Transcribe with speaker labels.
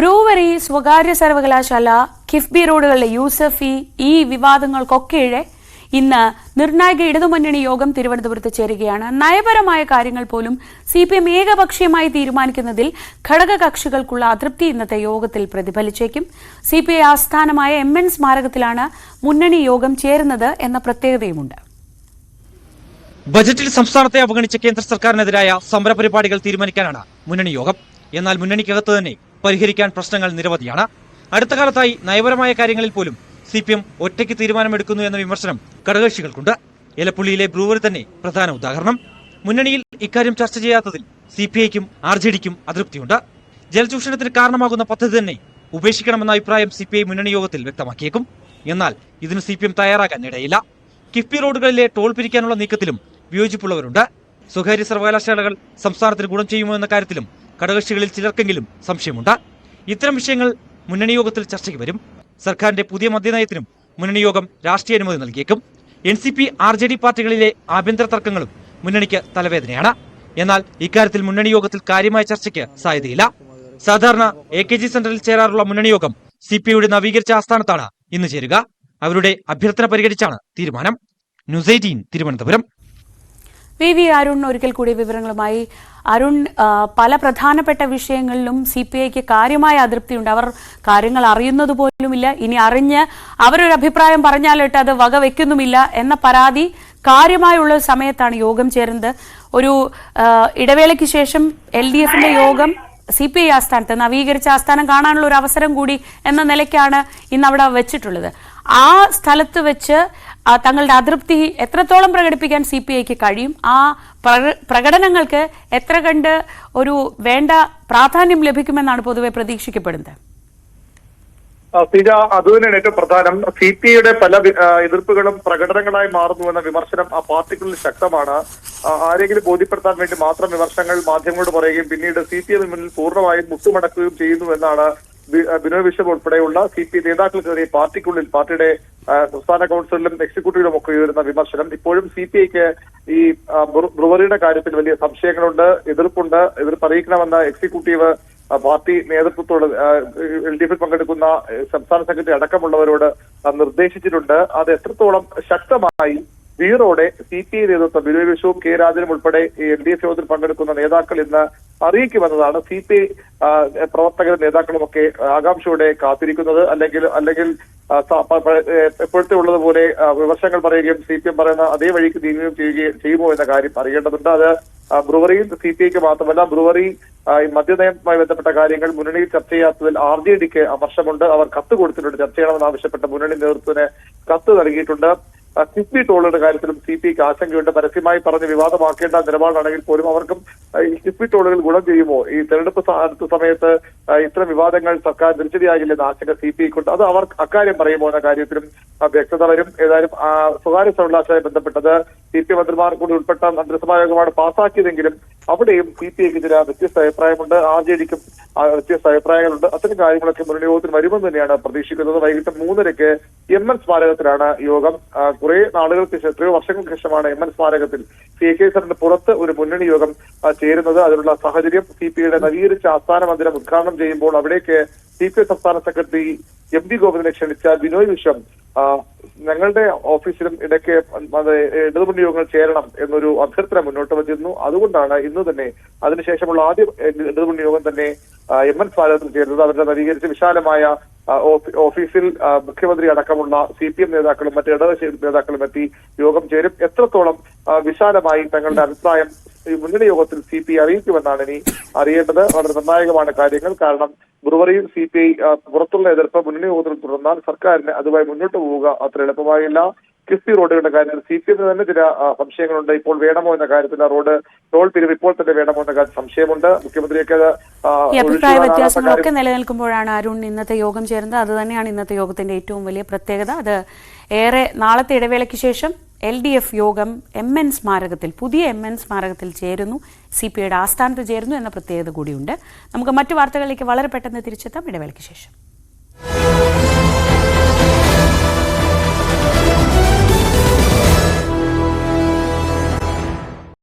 Speaker 1: Brewery സ്വകാര്യ സർവകലാശാല കിഫ്ബി റോഡുകളിലെ യൂസഫി ഈ വിവാദങ്ങൾക്കൊക്കെയിടെ ഇന്ന് നിർണായക ഇടതുമുന്നണി യോഗം തിരുവനന്തപുരത്ത് ചേരുകയാണ്. നയപരമായ കാര്യങ്ങൾ പോലും സി പി എം ഏകപക്ഷീയമായി തീരുമാനിക്കുന്നതിൽ ഘടകകക്ഷികൾക്കുള്ള അതൃപ്തി ഇന്നത്തെ യോഗത്തിൽ പ്രതിഫലിച്ചേക്കും. സി പി ഐ ആസ്ഥാനമായ എം എൻ സ്മാരകത്തിലാണ് മുന്നണി യോഗം ചേരുന്നത് എന്ന പ്രത്യേകതയുമുണ്ട്.
Speaker 2: ബജറ്റിൽ സംസ്ഥാനത്തെ അവഗണിച്ച കേന്ദ്ര സർക്കാരിനെതിരായ സമരപരിപാടികൾ തീരുമാനിക്കാനാണ് മുന്നണി യോഗം. എന്നാൽ മുന്നണിക്കകത്ത് തന്നെ പരിഹരിക്കാൻ പ്രശ്നങ്ങൾ നിരവധിയാണ്. അടുത്ത കാലത്തായി നയപരമായ കാര്യങ്ങളിൽ പോലും സി പി എം ഒറ്റയ്ക്ക് തീരുമാനമെടുക്കുന്നു എന്ന വിമർശനം ഘടകകക്ഷികൾക്കുണ്ട് എലപ്പുള്ളിയിലെ ബ്രൂവറി തന്നെ പ്രധാന ഉദാഹരണം. മുന്നണിയിൽ ഇക്കാര്യം ചർച്ച ചെയ്യാത്തതിൽ സി പി ഐക്കും ആർ ജെ ഡിക്കും അതൃപ്തിയുണ്ട്. ജലചൂഷണത്തിന് കാരണമാകുന്ന പദ്ധതി തന്നെ ഉപേക്ഷിക്കണമെന്ന അഭിപ്രായം സി പി ഐ മുന്നണി യോഗത്തിൽ വ്യക്തമാക്കിയേക്കും. എന്നാൽ ഇതിന് സി പി എം തയ്യാറാകാൻ കിഫ്ബി റോഡുകളിലെ ടോൾ പിരിക്കാനുള്ള നീക്കത്തിലും വിയോജിപ്പുള്ളവരുണ്ട്. സ്വകാര്യ സർവകലാശാലകൾ സംസ്ഥാനത്തിന് ഗുണം ചെയ്യുമോ എന്ന കാര്യത്തിലും ഘടകകക്ഷികളിൽ ചിലർക്കെങ്കിലും സംശയമുണ്ട്? ഇത്തരം വിഷയങ്ങൾ മുന്നണി യോഗത്തിൽ ചർച്ചയ്ക്ക് വരും. സർക്കാരിന്റെ പുതിയ മദ്യനയത്തിനും മുന്നണി യോഗം രാഷ്ട്രീയ അനുമതി നൽകിയേക്കും. N C P R J D പാർട്ടികളിലെ ആഭ്യന്തര തർക്കങ്ങളും മുന്നണിക്ക് തലവേദനയാണ്. എന്നാൽ ഇക്കാര്യത്തിൽ മുന്നണി യോഗത്തിൽ കാര്യമായ ചർച്ചയ്ക്ക് സാധ്യതയില്ല. സാധാരണ എ കെ ജി സെന്ററിൽ ചേരാറുള്ള മുന്നണി യോഗം സി പി ഐയുടെ നവീകരിച്ച ആസ്ഥാനത്താണ് ഇന്ന് ചേരുക. അവരുടെ അഭ്യർത്ഥന പരിഗണിച്ചാണ് തീരുമാനം. News eighteen Thiruvananthapuram.
Speaker 1: V V Arun ഒരിക്കൽ കൂടി വിവരങ്ങളുമായി. അരുൺ പല പ്രധാനപ്പെട്ട വിഷയങ്ങളിലും സി പി ഐക്ക് കാര്യമായ അതൃപ്തിയുണ്ട്. അവർ കാര്യങ്ങൾ അറിയുന്നത് പോലുമില്ല. ഇനി അറിഞ്ഞ് അവരൊരു അഭിപ്രായം പറഞ്ഞാലിട്ട് അത് വകവെക്കുന്നുമില്ല എന്ന പരാതി കാര്യമായുള്ള സമയത്താണ് യോഗം ചേരുന്നത്. ഒരു ഇടവേളയ്ക്ക് ശേഷം എൽ ഡി എഫിന്റെ യോഗം സി പി ഐ ആസ്ഥാനത്ത് നവീകരിച്ച ആസ്ഥാനം കാണാനുള്ള ഒരു അവസരം കൂടി എന്ന നിലയ്ക്കാണ് ഇന്ന് അവിടെ വെച്ചിട്ടുള്ളത്. ആ സ്ഥലത്ത് വെച്ച് തങ്ങളുടെ അതൃപ്തി എത്രത്തോളം പ്രകടിപ്പിക്കാൻ സി പി ഐക്ക് കഴിയും? ആ പ്രക- പ്രകടനങ്ങൾക്ക് എത്ര കണ്ട് ഒരു വേണ്ട പ്രാധാന്യം ലഭിക്കുമെന്നാണ് പൊതുവെ പ്രതീക്ഷിക്കപ്പെടുന്നത്?
Speaker 3: സിജ അത് തന്നെയാണ് ഏറ്റവും പ്രധാനം. സി പി ഐയുടെ പല എതിർപ്പുകളും പ്രകടനങ്ങളായി മാറുന്നു എന്ന വിമർശനം ആ പാർട്ടിക്കുള്ളിൽ ശക്തമാണ്. ആരെങ്കിലും ബോധ്യപ്പെടുത്താൻ വേണ്ടി മാത്രം വിമർശനങ്ങൾ മാധ്യമങ്ങളോട് പറയുകയും പിന്നീട് സി പി ഐ മുന്നിൽ പൂർണമായും മുട്ടുമടക്കുകയും ചെയ്യുന്നു എന്നാണ് ബിനോയ് വിശ്വം ഉൾപ്പെടെയുള്ള സി പി നേതാക്കൾക്കെതിരെ പാർട്ടിക്കുള്ളിൽ പാർട്ടിയുടെ സംസ്ഥാന കൗൺസിലിലും എക്സിക്യൂട്ടീവിലും ഒക്കെ ഉയരുന്ന വിമർശനം. ഇപ്പോഴും സി പി ഐക്ക് ഈ ബ്രുവറിയുടെ കാര്യത്തിൽ വലിയ സംശയങ്ങളുണ്ട് എതിർപ്പുണ്ട്. എതിർപ്പ് അറിയിക്കണമെന്ന എക്സിക്യൂട്ടീവ് പാർട്ടി നേതൃത്വത്തോട് എൽ ഡി എഫിൽ പങ്കെടുക്കുന്ന സംസ്ഥാന സെക്രട്ടറി അടക്കമുള്ളവരോട് നിർദ്ദേശിച്ചിട്ടുണ്ട്. അത് എത്രത്തോളം ശക്തമായി വീറോടെ സി പി ഐ നേതൃത്വം ബിനോയ് കെ രാജനും ഉൾപ്പെടെ എൽ ഡി എഫ് യോഗത്തിൽ പങ്കെടുക്കുന്ന നേതാക്കൾ ഇന്ന് അറിയിക്കുമെന്നതാണ് സി പി ഐ പ്രവർത്തകരും നേതാക്കളും ഒക്കെ ആകാംക്ഷയോടെ കാത്തിരിക്കുന്നത്. അല്ലെങ്കിൽ അല്ലെങ്കിൽ എപ്പോഴത്തെ ഉള്ളതുപോലെ വിമർശങ്ങൾ പറയുകയും സി പി എം പറയുന്ന അതേ വഴിക്ക് നീങ്ങുകയും ചെയ്യുകയും ചെയ്യുമോ എന്ന കാര്യം അറിയേണ്ടതുണ്ട്. അത് ബ്രുവറിയിൽ ബ്രുവറിയും സി പി ഐക്ക് മാത്രമല്ല ബ്രുവറി മദ്യനയവുമായി ബന്ധപ്പെട്ട കാര്യങ്ങൾ മുന്നണിയിൽ ചർച്ച ചെയ്യാത്തതിൽ ആർ ജെ ഡിക്ക് അമർഷമുണ്ട് അവർ കത്ത് കൊടുത്തിട്ടുണ്ട്. ചർച്ച ചെയ്യണമെന്ന് ആവശ്യപ്പെട്ട മുന്നണി നേതൃത്വത്തിന് കത്ത് നൽകിയിട്ടുണ്ട്. കിഫ്ബി ടോളുകളുടെ കാര്യത്തിലും സി പി ഐക്ക് ആശങ്കയുണ്ട്. പരസ്യമായി പറഞ്ഞ് വിവാദമാക്കേണ്ട നിലപാടാണെങ്കിൽ പോലും അവർക്കും ടോളുകൾ ഗുണം ചെയ്യുമോ? ഈ തെരഞ്ഞെടുപ്പ് സമയത്ത് ഇത്തരം വിവാദങ്ങൾ സർക്കാർ തിരിച്ചടിയാകില്ലെന്ന ആശങ്ക സി പി ഐക്കുണ്ട് അത് അവർ അക്കാര്യം പറയുമോ എന്ന കാര്യത്തിലും വ്യക്തത വരും. ഏതായാലും സ്വകാര്യ സർവകലാശാലയെ ബന്ധപ്പെട്ടത് സി പി മന്ത്രിമാർ കൂടി ഉൾപ്പെട്ട മന്ത്രിസഭാ യോഗമാണ് പാസാക്കിയതെങ്കിലും അവിടെയും സി പി ഐക്ക് ചില വ്യത്യസ്ത അഭിപ്രായമുണ്ട്. ആർ ജെ ഡിക്കും വ്യത്യസ്ത അഭിപ്രായങ്ങളുണ്ട്. അത്തരം കാര്യങ്ങളൊക്കെ മുന്നണി യോഗത്തിൽ വരുമെന്ന് തന്നെയാണ് പ്രതീക്ഷിക്കുന്നത്. വൈകിട്ട് മൂന്നരയ്ക്ക് എം എൻ സ്മാരകത്തിലാണ് യോഗം. കുറെ നാളുകൾക്ക് എത്രയോ വർഷങ്ങൾക്ക് ശേഷമാണ് എം എൻ സ്മാരകത്തിൽ സി കെ സാറിന്റെ പുറത്ത് ഒരു മുന്നണി യോഗം ചേരുന്നത്. അതിനുള്ള സാഹചര്യം സി പി ഐയുടെ നവീകരിച്ച ആസ്ഥാന മന്ദിരം ഉദ്ഘാടനം ചെയ്യുമ്പോൾ അവിടേക്ക് സി പി ഐ സംസ്ഥാന സെക്രട്ടറി എം ഡി ഗോവിന്ദനെ ക്ഷണിച്ച ബിനോയ് വിശ്വം ഞങ്ങളുടെ ഓഫീസിലും ഇടയ്ക്ക് ഇടതുമുന്നണി യോഗങ്ങൾ ചേരണം എന്നൊരു അഭ്യർത്ഥന മുന്നോട്ട് വച്ചിരുന്നു അതുകൊണ്ടാണ് ഇന്ന് തന്നെ അതിനുശേഷമുള്ള ആദ്യ ഇടതുമുന്നണി യോഗം തന്നെ എം എൻ സ്വാഗതത്തിൽ ചേരുന്നത് അവരുടെ നവീകരിച്ച വിശാലമായ ഓഫീസിൽ മുഖ്യമന്ത്രി അടക്കമുള്ള സി പി എം നേതാക്കളും മറ്റ് ഇടതുപക്ഷ നേതാക്കളും എത്തി യോഗം ചേരും. എത്രത്തോളം വിശാലമായി തങ്ങളുടെ അഭിപ്രായം ഈ മുന്നണി യോഗത്തിൽ സി പി അറിയിക്കുമെന്നാണ് ഇനി അറിയേണ്ടത്. വളരെ നിർണായകമാണ് കാര്യങ്ങൾ. കാരണം ബ്രുവറിയും സി പി ഐ പുറത്തുള്ള എതിർപ്പ് മുന്നണി യോഗത്തിൽ തുടർന്നാൽ സർക്കാരിന് അതുമായി മുന്നോട്ട് പോവുക അത്ര എളുപ്പമായില്ല. കിഫ്ബി റോഡുകളുടെ കാര്യത്തിൽ സി പി എമ്മിന് തന്നെ ചില സംശയങ്ങളുണ്ട്. ഇപ്പോൾ വേണമോ എന്ന കാര്യത്തിൽ ആ റോഡ് ടോൾ പിരിവ് ഇപ്പോൾ തന്നെ വേണമോ എന്ന കാര്യം സംശയമുണ്ട്. മുഖ്യമന്ത്രിയൊക്കെ
Speaker 1: അഭിപ്രായ വ്യത്യാസങ്ങളൊക്കെ നിലനിൽക്കുമ്പോഴാണ് അരുൺ ഇന്നത്തെ യോഗം ചേരുന്നത്. അത് തന്നെയാണ് ഇന്നത്തെ യോഗത്തിന്റെ ഏറ്റവും വലിയ പ്രത്യേകത. അത് ഏറെ നാളത്തെ ഇടവേളയ്ക്ക് ശേഷം എൽ ഡി എഫ് യോഗം എം എൻ സ്മാരകത്തിൽ പുതിയ എം എൻ സ്മാരകത്തിൽ ചേരുന്നു. സി പി ഐയുടെ ആസ്ഥാനത്ത് ചേരുന്നു എന്ന പ്രത്യേകത കൂടിയുണ്ട്. നമുക്ക് മറ്റു വാർത്തകളിലേക്ക് വളരെ പെട്ടെന്ന് തിരിച്ചെത്താം. ഇടവേളയ്ക്ക് ശേഷം.